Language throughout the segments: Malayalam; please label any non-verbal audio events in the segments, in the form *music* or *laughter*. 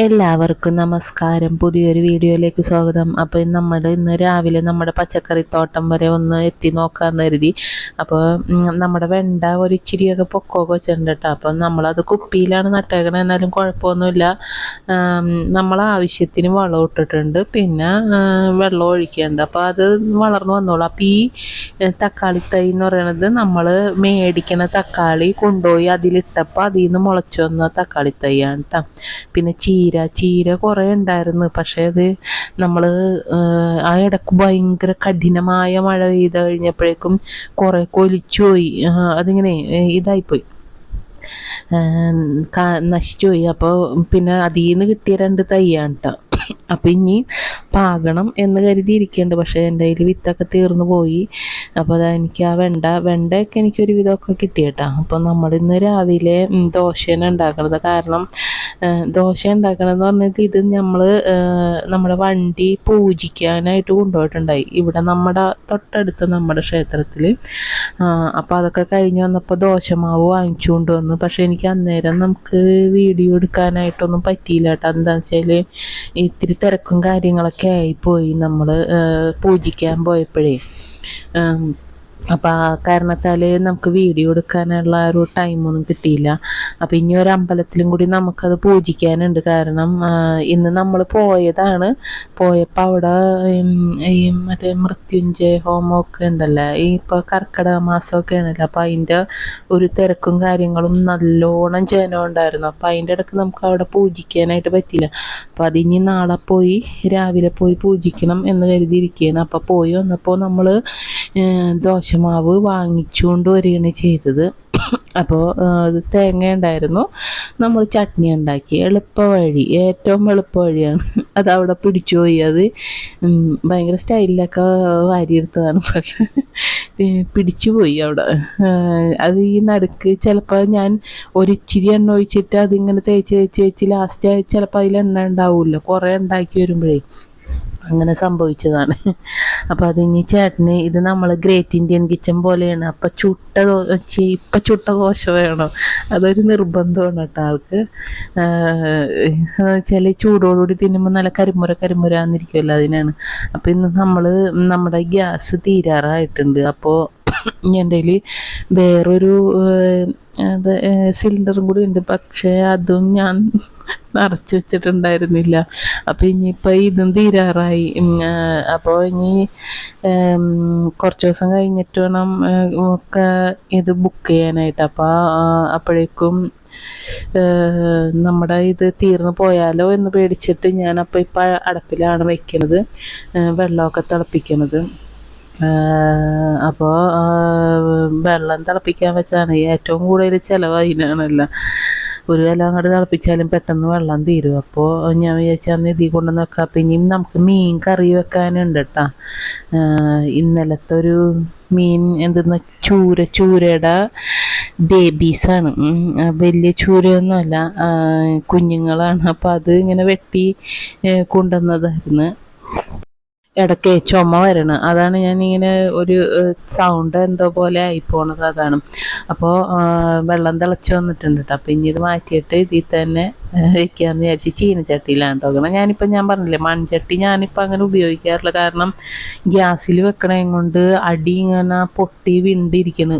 എല്ലാവർക്കും നമസ്കാരം. പുതിയൊരു വീഡിയോയിലേക്ക് സ്വാഗതം. അപ്പോൾ നമ്മൾ ഇന്ന് രാവിലെ നമ്മുടെ പച്ചക്കറിത്തോട്ടം വരെ ഒന്ന് എത്തി നോക്കാമെന്ന് കരുതി. അപ്പോൾ നമ്മുടെ വെണ്ട ഒരു ഇച്ചിരിയൊക്കെ പൊക്കമൊക്കെ വെച്ചിട്ടുണ്ട് കേട്ടോ. അപ്പം നമ്മളത് കുപ്പിയിലാണ് നട്ടേക്കണത് എന്നാലും കുഴപ്പമൊന്നുമില്ല. നമ്മൾ ആവശ്യത്തിന് വളം ഇട്ടിട്ടുണ്ട്. പിന്നെ വെള്ളം ഒഴിക്കുന്നുണ്ട് അപ്പോൾ അത് വളർന്നു വന്നോളൂ. അപ്പോൾ ഈ തക്കാളി തൈ എന്ന് പറയുന്നത് നമ്മൾ മേടിക്കുന്ന തക്കാളി കൊണ്ടുപോയി അതിലിട്ടപ്പോൾ അതിൽ നിന്ന് മുളച്ചു വന്ന തക്കാളി തൈയാണ് കേട്ടോ പിന്നെ ചീര ചീര കുറേ ഉണ്ടായിരുന്നു പക്ഷേ അത് നമ്മൾ ആ ഇടയ്ക്ക് ഭയങ്കര കഠിനമായ മഴ പെയ്ത് കഴിഞ്ഞപ്പോഴേക്കും കുറേ കൊലിച്ചു പോയി ആ, അതിങ്ങനെ ഇതായിപ്പോയി. നശിച്ചുപോയി. അപ്പോൾ പിന്നെ അതിൽ നിന്ന് കിട്ടിയ രണ്ട് തൈയാണ് കേട്ടോ അപ്പം ഇനി പാകണം എന്ന് കരുതി പക്ഷേ എന്റെ കയ്യിൽ വിത്തൊക്കെ തീർന്നു പോയി. അപ്പോൾ അതാ എനിക്ക് ആ വെണ്ട വെണ്ടയൊക്കെ എനിക്കൊരു വിധമൊക്കെ കിട്ടിയേട്ടാ അപ്പോൾ നമ്മളിന്ന് രാവിലെ ദോശയാണ് ഉണ്ടാക്കണത്. കാരണം ദോശ ഉണ്ടാക്കണമെന്ന് പറഞ്ഞത് ഇത് നമ്മൾ നമ്മുടെ വണ്ടി പൂജിക്കാനായിട്ട് കൊണ്ടുപോയിട്ടുണ്ടായി. ഇവിടെ നമ്മുടെ തൊട്ടടുത്ത് നമ്മുടെ ക്ഷേത്രത്തിൽ അപ്പോൾ അതൊക്കെ കഴിഞ്ഞ് വന്നപ്പോൾ ദോശമാവ് വാങ്ങിച്ചു കൊണ്ടുവന്നു. പക്ഷേ എനിക്ക് അന്നേരം നമുക്ക് വീഡിയോ എടുക്കാനായിട്ടൊന്നും പറ്റിയില്ല കേട്ടോ. എന്താണെന്ന് വെച്ചാൽ ഇത്തിരി തിരക്കും കാര്യങ്ങളൊക്കെ ആയിപ്പോയി. നമ്മൾ പൂജിക്കാൻ പോയപ്പോഴേ. അപ്പോൾ ആ കാരണത്താൽ നമുക്ക് വീഡിയോ എടുക്കാനുള്ള ഒരു ടൈമൊന്നും കിട്ടിയില്ല. അപ്പോൾ ഇനി ഒരു അമ്പലത്തിലും കൂടി നമുക്കത് പൂജിക്കാനുണ്ട്. കാരണം ഇന്ന് നമ്മൾ പോയതാണ്. പോയപ്പോൾ അവിടെ ഈ മറ്റേ മൃത്യുഞ്ജയ ഹോമമൊക്കെ ഉണ്ടല്ലോ? ഈ ഇപ്പോൾ കർക്കിടക മാസമൊക്കെ ആണല്ലോ. അപ്പോൾ അതിന്റെ ഒരു തിരക്കും കാര്യങ്ങളും നല്ലോണം ജനം ഉണ്ടായിരുന്നു. അപ്പോൾ അതിന്റെ ഇടയ്ക്ക് നമുക്ക് അവിടെ പൂജിക്കാനായിട്ട് പറ്റിയില്ല. അപ്പോൾ അതിനി നാളെ പോയി രാവിലെ പോയി പൂജിക്കണം എന്ന് കരുതിയിരിക്കുകയാണ്. അപ്പോൾ പോയി വന്നപ്പോൾ നമ്മൾ ദോശമാവ് വാങ്ങിച്ചുകൊണ്ട് വരികയാണ് ചെയ്തത്. അപ്പോൾ തേങ്ങ ഉണ്ടായിരുന്നു. നമ്മൾ ചട്നി ഉണ്ടാക്കി. എളുപ്പ വഴി ഏറ്റവും എളുപ്പ വഴിയാണ് അത് അവിടെ പിടിച്ചു പോയി. അത് ഭയങ്കര സ്റ്റൈലിലൊക്കെ വാരിയെടുത്തതാണ്. പക്ഷെ പിടിച്ചു പോയി അവിടെ. അത് ഈ നടുക്ക് ചിലപ്പോൾ ഞാൻ ഒരിച്ചിരി എണ്ണ ഒഴിച്ചിട്ട് അതിങ്ങനെ തേച്ച് തേച്ച് തേച്ച് ലാസ്റ്റ് ചിലപ്പോൾ അതിൽ എണ്ണ ഉണ്ടാവില്ല കുറേ ഉണ്ടാക്കി വരുമ്പോഴേ. അങ്ങനെ സംഭവിച്ചതാണ്. അപ്പോൾ ഇനി ചേട്ടന് ഇത് നമ്മൾ ഗ്രേറ്റ് ഇന്ത്യൻ കിച്ചൺ പോലെയാണ്. അപ്പം ചുട്ട ഇപ്പം ചുട്ട ദോശ വേണം. അതൊരു നിർബന്ധമാണ് കേട്ടോ ആൾക്ക്. വെച്ചാൽ ചൂടോടുകൂടി തിന്നുമ്പോൾ നല്ല കരിമുര കരിമുരാന്നിരിക്കുമല്ലോ അതിനാണ്. അപ്പോൾ ഇന്ന് നമ്മൾ നമ്മുടെ ഗ്യാസ് തീരാറായിട്ടുണ്ട്. അപ്പോൾ എന്റെ വേറൊരു അത് സിലിണ്ടറും കൂടി ഉണ്ട്. പക്ഷേ അതും ഞാൻ നിറച്ച് വെച്ചിട്ടുണ്ടായിരുന്നില്ല. അപ്പോൾ ഇനിയിപ്പോൾ ഇതും തീരാറായി. അപ്പോൾ ഇനി കുറച്ച് ദിവസം കഴിഞ്ഞിട്ട് വേണം ഒക്കെ ഇത് ബുക്ക് ചെയ്യാനായിട്ട്. അപ്പോൾ അപ്പോഴേക്കും നമ്മുടെ ഇത് തീർന്നു പോയാലോ എന്ന് പേടിച്ചിട്ട് അപ്പോൾ ഇപ്പം അടപ്പിലാണ് ഏഹ്, വെള്ളമൊക്കെ തിളപ്പിക്കണത്. അപ്പോൾ വെള്ളം തിളപ്പിക്കാൻ വെച്ചാണ് ഏറ്റവും കൂടുതൽ ചിലവ് അതിനാണല്ലോ. ഒരു കലം അങ്ങോട്ട് തിളപ്പിച്ചാലും പെട്ടെന്ന് വെള്ളം തീരും. അപ്പോൾ ഞാൻ വിചാരിച്ചാൽ അന്ന് ഇതിൽ കൊണ്ടുവന്ന് വെക്കാം. അപ്പം ഇനിയും നമുക്ക് മീൻ കറി വെക്കാനുണ്ട് കേട്ടോ ഇന്നലത്തെ ഒരു മീൻ എന്തെന്ന് ചൂര ചൂരയുടെ ബേബീസാണ്. വലിയ ചൂരയൊന്നുമല്ല കുഞ്ഞുങ്ങളാണ്. അപ്പോൾ അത് ഇങ്ങനെ വെട്ടി കൊണ്ടുവന്നതായിരുന്നു. ഇടയ്ക്ക് ചുമ വരണം. അതാണ് ഞാൻ ഇങ്ങനെ ഒരു സൗണ്ട് എന്തോ പോലെ ആയിപ്പോണത് അതാണ്. അപ്പോൾ വെള്ളം തിളച്ച് വന്നിട്ടുണ്ട് കേട്ടോ അപ്പം ഇനി ഇത് മാറ്റിയിട്ട് ഇതിൽ തന്നെ വെക്കാമെന്ന് വിചാരിച്ച് ചീനച്ചട്ടിയിലാണ് കാരണം ഞാനിപ്പോൾ ഞാൻ പറഞ്ഞില്ലേ മൺചട്ടി ഞാനിപ്പോൾ അങ്ങനെ ഉപയോഗിക്കാറില്ല. കാരണം ഗ്യാസിൽ വെക്കണേ കൊണ്ട് അടി ഇങ്ങനെ പൊട്ടി വിണ്ടിരിക്കുന്നു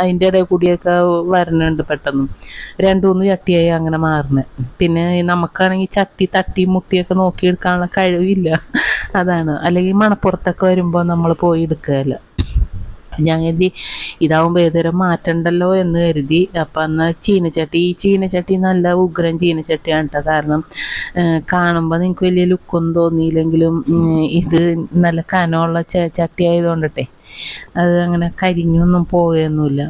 അതിന്റെ ഇടയിൽ കൂടിയൊക്കെ വരണുണ്ട് പെട്ടെന്ന്. രണ്ട് മൂന്ന് ചട്ടിയായി അങ്ങനെ മാറുന്നത് പിന്നെ നമുക്കാണെങ്കിൽ ചട്ടി തട്ടി മുട്ടിയൊക്കെ നോക്കിയെടുക്കാനുള്ള കഴിവില്ല. അതാണ്. അല്ലെങ്കിൽ മണപ്പുറത്തൊക്കെ വരുമ്പോൾ നമ്മൾ പോയി എടുക്കുകയല്ല ഞാൻ കരുതി ഇതാവുമ്പോൾ ഏതുതരം മാറ്റണ്ടല്ലോ എന്ന് കരുതി. അപ്പം അന്ന് ചീനച്ചട്ടി ഈ ചീനച്ചട്ടി നല്ല ഉഗ്രം ചീനച്ചട്ടിയാണ് കേട്ടോ കാരണം കാണുമ്പോൾ നിങ്ങൾക്ക് വലിയ ലുക്കൊന്നും തോന്നിയില്ലെങ്കിലും ഇത് നല്ല കനമുള്ള ചട്ടി ആയതുകൊണ്ടട്ടെ അത് അങ്ങനെ കരിഞ്ഞൊന്നും പോവുകയൊന്നുമില്ല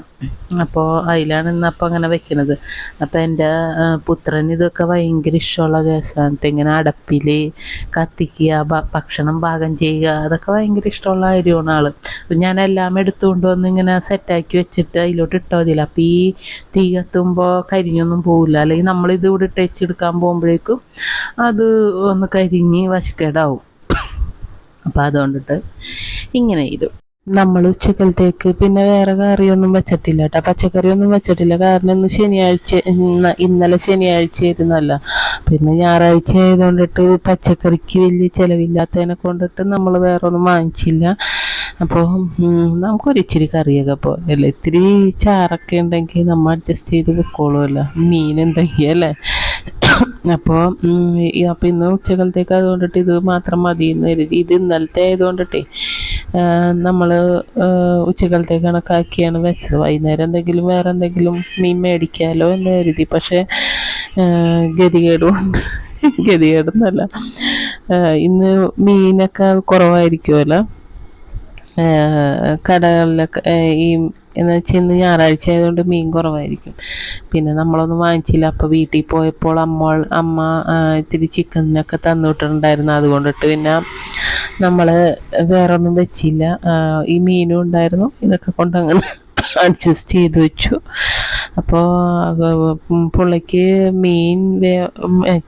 അപ്പോൾ അതിലാണ് ഇന്നപ്പോൾ അങ്ങനെ വെക്കുന്നത് അപ്പോൾ എന്റെ പുത്രൻ ഇതൊക്കെ ഭയങ്കര ഇഷ്ടമുള്ള കേസാണ് ഇങ്ങനെ അടപ്പിൽ കത്തിക്കുക ഭക്ഷണം പാകം ചെയ്യുക അതൊക്കെ ഭയങ്കര ഇഷ്ടമുള്ള കാര്യമാണ് ആൾ ഞാൻ എല്ലാം എടുത്തുകൊണ്ട് വന്ന് ഇങ്ങനെ സെറ്റാക്കി വെച്ചിട്ട് അതിലോട്ട് ഇട്ടാൽ മതിയില്ല. അപ്പോൾ ഈ തീ കത്തുമ്പോൾ കരിഞ്ഞൊന്നും പോവില്ല. അല്ലെങ്കിൽ നമ്മളിത് ഇവിടെ ഇട്ടേച്ചെടുക്കാൻ പോകുമ്പോഴേക്കും അത് ഒന്ന് കരിഞ്ഞ് വശക്കേടാവും. അപ്പോൾ അതുകൊണ്ടിട്ട് ഇങ്ങനെ ചെയ്തു. നമ്മൾ ഉച്ചക്കലത്തേക്ക് പിന്നെ വേറെ കറിയൊന്നും വെച്ചിട്ടില്ല കേട്ടോ. പച്ചക്കറിയൊന്നും വെച്ചിട്ടില്ല. കാരണം ഇന്ന് ശനിയാഴ്ച ഇന്നലെ ശനിയാഴ്ച ആയിരുന്നല്ല പിന്നെ ഞായറാഴ്ച ആയതുകൊണ്ടിട്ട് പച്ചക്കറിക്ക് വലിയ ചിലവില്ലാത്തതിനെ കൊണ്ടിട്ട് നമ്മൾ വേറെ ഒന്നും വാങ്ങിച്ചില്ല. അപ്പോൾ നമുക്കൊരിച്ചിരി കറിയൊക്കെ പോരല്ലേ ഇത്തിരി ചാറൊക്കെ ഉണ്ടെങ്കിൽ നമ്മൾ അഡ്ജസ്റ്റ് ചെയ്ത് മീൻ മീനുണ്ടെങ്കിൽ അല്ലേ? അപ്പോൾ അപ്പോൾ ഇന്ന് ഉച്ചകലത്തേക്ക് അതുകൊണ്ടിട്ട് ഇത് മാത്രം മതി എന്ന് കരുതി. ഇത് ഇന്നലത്തെ ആയതുകൊണ്ടിട്ടേ നമ്മൾ ഉച്ചകലത്തെ കണക്കാക്കിയാണ് വെച്ചത്. വൈകുന്നേരം എന്തെങ്കിലും വേറെ എന്തെങ്കിലും മീൻ മേടിക്കാമല്ലോ എന്ന് കരുതി. പക്ഷേ ഗതികേടുകൊണ്ട് ഗതികേടൊന്നല്ല ഇന്ന് മീനൊക്കെ കുറവായിരിക്കുമല്ലോ. കടകളിലൊക്കെ ഈ എന്ന് വെച്ചാൽ ഇന്ന് ഞായറാഴ്ച ആയതുകൊണ്ട് മീൻ കുറവായിരിക്കും. പിന്നെ നമ്മളൊന്നും വാങ്ങിച്ചില്ല. അപ്പോൾ വീട്ടിൽ പോയപ്പോൾ അമ്മ അമ്മ ഇത്തിരി ചിക്കനൊക്കെ തന്നു വിട്ടിട്ടുണ്ടായിരുന്നു അതുകൊണ്ടിട്ട് പിന്നെ നമ്മൾ വേറെ ഒന്നും വെച്ചില്ല ഈ മീനും ഉണ്ടായിരുന്നു. ഇതൊക്കെ കൊണ്ടങ്ങനെ അഡ്ജസ്റ്റ് ചെയ്ത് വെച്ചു. അപ്പോൾ പുള്ളിക്ക് മീൻ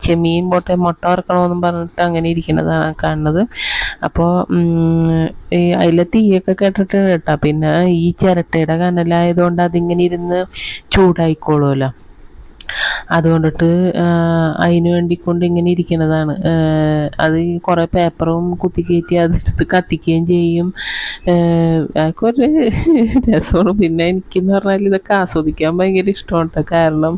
ചെമ്മീൻ പോട്ടെ മുട്ട വറക്കണമെന്നും പറഞ്ഞിട്ട് അങ്ങനെ ഇരിക്കുന്നതാണ് കാണുന്നത്. അപ്പോൾ ഈ അതിലെ തീയൊക്കെ കേട്ടിട്ട് കേട്ടോ. പിന്നെ ഈ ചിരട്ടയുടെ കനലായതുകൊണ്ട് അതിങ്ങനെ ഇരുന്ന് ചൂടായിക്കോളുമല്ലോ. അതുകൊണ്ടിട്ട് അതിന് വേണ്ടിക്കൊണ്ട് ഇങ്ങനെ ഇരിക്കുന്നതാണ് അത് കുറേ പേപ്പറും കുത്തിക്കയറ്റി അതെടുത്ത് കത്തിക്കുകയും ചെയ്യും. അതൊക്കെ ഒരു *laughs* രസമാണ്. പിന്നെ എനിക്കെന്ന് പറഞ്ഞാൽ ഇതൊക്കെ ആസ്വദിക്കാൻ ഭയങ്കര ഇഷ്ടമുണ്ട് കാരണം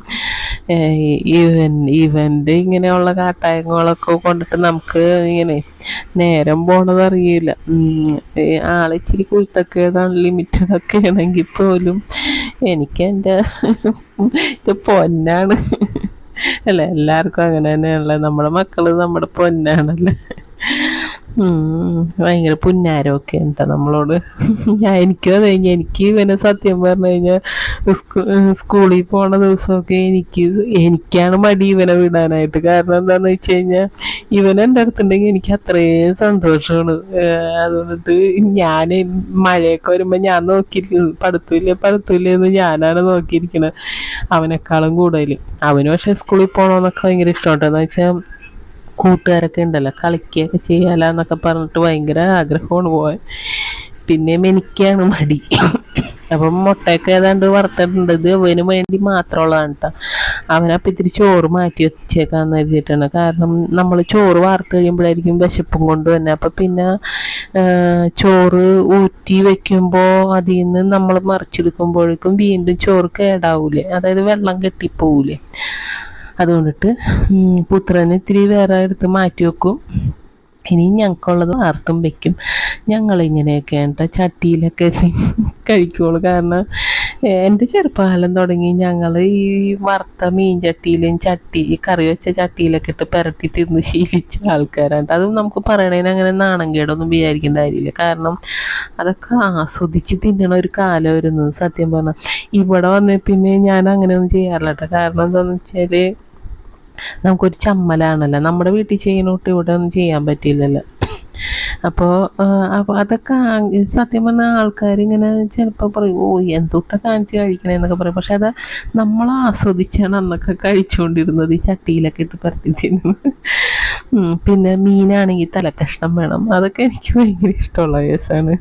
ഇവന്റെ ഇങ്ങനെയുള്ള കാട്ടായങ്ങളൊക്കെ കൊണ്ടിട്ട് നമുക്ക് ഇങ്ങനെ നേരം പോണത് അറിയില്ല. ആളിച്ചിരി കുഴുത്തക്കേടാണ് ലിമിറ്റഡ് ഒക്കെ ആണെങ്കിൽ പോലും എനിക്ക് എന്റെ ഇത് പൊന്നാണ്. അല്ല എല്ലാവർക്കും അങ്ങനെ തന്നെയാണല്ലോ? നമ്മുടെ മക്കൾ നമ്മുടെ പൊന്നാണല്ലേ? ഭയങ്കര പുന്നാരമൊക്കെ ഉണ്ടോ നമ്മളോട്. ഞാൻ എനിക്കും കഴിഞ്ഞാൽ എനിക്ക് ഇവനെ സത്യം പറഞ്ഞു കഴിഞ്ഞാൽ സ്കൂളിൽ പോണ ദിവസമൊക്കെ എനിക്ക് എനിക്കാണ് മടി ഇവനെ വിടാനായിട്ട്. കാരണം എന്താണെന്ന് വെച്ച് കഴിഞ്ഞാൽ ഇവൻ അടുത്തുണ്ടെങ്കിൽ എനിക്ക് അത്രയും സന്തോഷമാണ്. അതുകൊണ്ടിട്ട് ഞാൻ മഴയൊക്കെ വരുമ്പോൾ ഞാൻ നോക്കിയിരിക്കുന്നു പഠിത്തമില്ലേ പഠിത്തമില്ലേ എന്ന് ഞാനാണ് നോക്കിയിരിക്കുന്നത് അവനേക്കാളും കൂടുതൽ അവന് പക്ഷേ സ്കൂളിൽ പോകണമെന്നൊക്കെ ഭയങ്കര ഇഷ്ടമുണ്ടെന്ന് വെച്ചാൽ കൂട്ടുകാരൊക്കെ ഉണ്ടല്ലോ കളിക്കുകയൊക്കെ ചെയ്യാലോ എന്നൊക്കെ പറഞ്ഞിട്ട് ഭയങ്കര ആഗ്രഹമാണ് പോകാൻ പിന്നെ എനിക്കാണ് മടി. അപ്പം മുട്ടയൊക്കെ ഏതാണ്ട് വറുത്തിട്ടുണ്ട്. ഇത് അവന് വേണ്ടി മാത്രമുള്ളതാണ് കേട്ടോ അവനപ്പം ഇത്തിരി ചോറ് മാറ്റി വെച്ചേക്കാന്ന് കരുതിയിട്ടാണ്. കാരണം നമ്മൾ ചോറ് വാർത്ത് കഴിയുമ്പോഴായിരിക്കും വിശപ്പും കൊണ്ട് തന്നെ അപ്പം പിന്നെ ചോറ് ഊറ്റി വെക്കുമ്പോൾ അതിൽ നിന്ന് നമ്മൾ മറിച്ചെടുക്കുമ്പോഴേക്കും വീണ്ടും ചോറ് കേടാവൂലേ. അതായത് വെള്ളം കെട്ടിപ്പോവൂലേ. അതുകൊണ്ടിട്ട് പുത്രനെ ഇത്തിരി വേറെ എടുത്ത് മാറ്റി വെക്കും. ഇനി ഞങ്ങൾക്കുള്ളത് ആർത്തും വെക്കും. ഞങ്ങളിങ്ങനെയൊക്കെ കേട്ടോ ചട്ടിയിലൊക്കെ *laughs* കഴിക്കുള്ളൂ. കാരണം എന്റെ ചെറുപ്പകാലം തുടങ്ങി ഞങ്ങൾ ഈ വറുത്ത മീൻ ചട്ടിയിലും ചട്ടി കറി വെച്ച ചട്ടിയിലൊക്കെ ഇട്ട് പുരട്ടി തിന്ന് ശീലിച്ച ആൾക്കാരാണ്. അതും നമുക്ക് പറയണതിന് അങ്ങനെ നാണം കേടൊന്നും വിചാരിക്കേണ്ട കാര്യമില്ല. കാരണം അതൊക്കെ ആസ്വദിച്ച് തിന്നണ ഒരു കാലം വരുന്നത് സത്യം പറഞ്ഞാൽ ഇവിടെ വന്നേ പിന്നെ ഞാൻ അങ്ങനെയൊന്നും ചെയ്യാറില്ല കേട്ടോ. കാരണം എന്താണെന്ന് വെച്ചാൽ നമുക്കൊരു ചമ്മലാണല്ലോ. നമ്മുടെ വീട്ടിൽ ചെയ്യുന്നോട്ട് ഇവിടെ ഒന്നും ചെയ്യാൻ പറ്റില്ലല്ലോ അപ്പോൾ അപ്പോൾ അതൊക്കെ സത്യം പറഞ്ഞാൽ ആൾക്കാർ ഇങ്ങനെ ചിലപ്പോൾ പറയും ഓ എന്തൊട്ട കാണിച്ച് കഴിക്കണേ എന്നൊക്കെ പറയും. പക്ഷെ അത് നമ്മൾ ആസ്വദിച്ചാണ് അന്നൊക്കെ കഴിച്ചുകൊണ്ടിരുന്നത് ഈ ചട്ടിയിലൊക്കെ ഇട്ട് പറഞ്ഞു തിന്നുന്നത്. പിന്നെ മീനാണെങ്കിൽ തലക്കഷ്ണം വേണം. അതൊക്കെ എനിക്ക് ഭയങ്കര ഇഷ്ടമുള്ള കേസാണ്.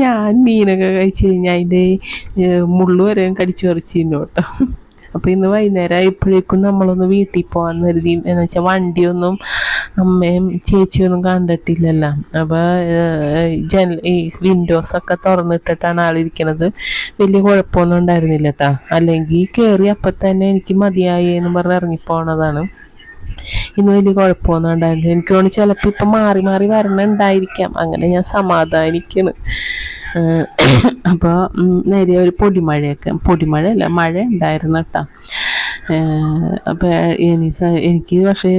ഞാൻ മീനൊക്കെ കഴിച്ച് കഴിഞ്ഞാൽ അതിന്റെ മുള്ളു വരെയും കടിച്ചു പറിച്ചിരുന്നു കേട്ടോ. അപ്പോൾ ഇന്ന് വൈകുന്നേരം ആയപ്പോഴേക്കും നമ്മളൊന്ന് വീട്ടിൽ പോകാൻ കരുതി. എന്ന് വെച്ചാൽ വണ്ടിയൊന്നും അമ്മയും ചേച്ചിയൊന്നും കണ്ടിട്ടില്ലല്ലോ. അപ്പോൾ ജന ഈ വിൻഡോസൊക്കെ തുറന്നിട്ടിട്ടാണ് ആളിരിക്കണത് വലിയ കുഴപ്പമൊന്നും ഉണ്ടായിരുന്നില്ല കേട്ടോ അല്ലെങ്കിൽ കയറി അപ്പം തന്നെ എനിക്ക് മതിയായി എന്ന് പറഞ്ഞ് ഇറങ്ങിപ്പോണതാണ്. ഇന്ന് വലിയ കുഴപ്പമൊന്നും എനിക്ക് തോന്നി ചിലപ്പോൾ ഇപ്പം മാറി മാറി വരണുണ്ടായിരിക്കാം അങ്ങനെ ഞാൻ സമാധാനിക്കണ്. അപ്പോൾ നേരെ ഒരു പൊടിമഴയൊക്കെ പൊടിമഴയല്ല മഴ ഉണ്ടായിരുന്നു കേട്ടോ. അപ്പോൾ എനിക്ക് പക്ഷേ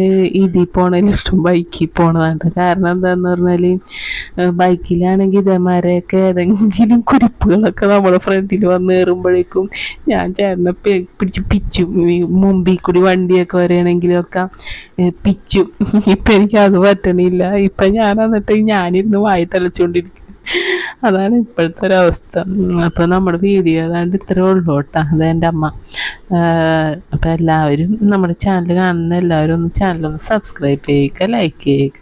ഇതിൽ പോണതിൽ ഇഷ്ടം ബൈക്കിൽ പോണതാണ്. കാരണം എന്താന്ന് പറഞ്ഞാൽ ബൈക്കിലാണെങ്കിൽ ഇതേമാരെയൊക്കെ ഏതെങ്കിലും കുരിപ്പുകളൊക്കെ നമ്മുടെ ഫ്രണ്ടിൽ വന്ന് കയറുമ്പോഴേക്കും ഞാൻ ചേട്ടനെ പിടിച്ച് പിച്ചും. മുമ്പിൽ കൂടി വണ്ടിയൊക്കെ വരികയാണെങ്കിലൊക്കെ പിച്ചും. ഇപ്പം എനിക്ക് അത് പറ്റണില്ല. ഇപ്പം ഞാൻ എന്നിട്ട് ഞാനിരുന്ന് വായിട്ടലച്ചുകൊണ്ടിരിക്കും അതാണ് ഇപ്പോഴത്തെ ഒരവസ്ഥ അപ്പോൾ നമ്മുടെ വീഡിയോ ഏതാണ്ട് ഇത്രേ ഉള്ളൂ കേട്ടോ. അത് എന്റെ അമ്മ. അപ്പോൾ എല്ലാവരും നമ്മുടെ ചാനൽ കാണുന്ന എല്ലാവരും ഒന്ന് ചാനൽ ഒന്ന് സബ്സ്ക്രൈബ് ചെയ്യുക ലൈക്ക് ചെയ്യുക.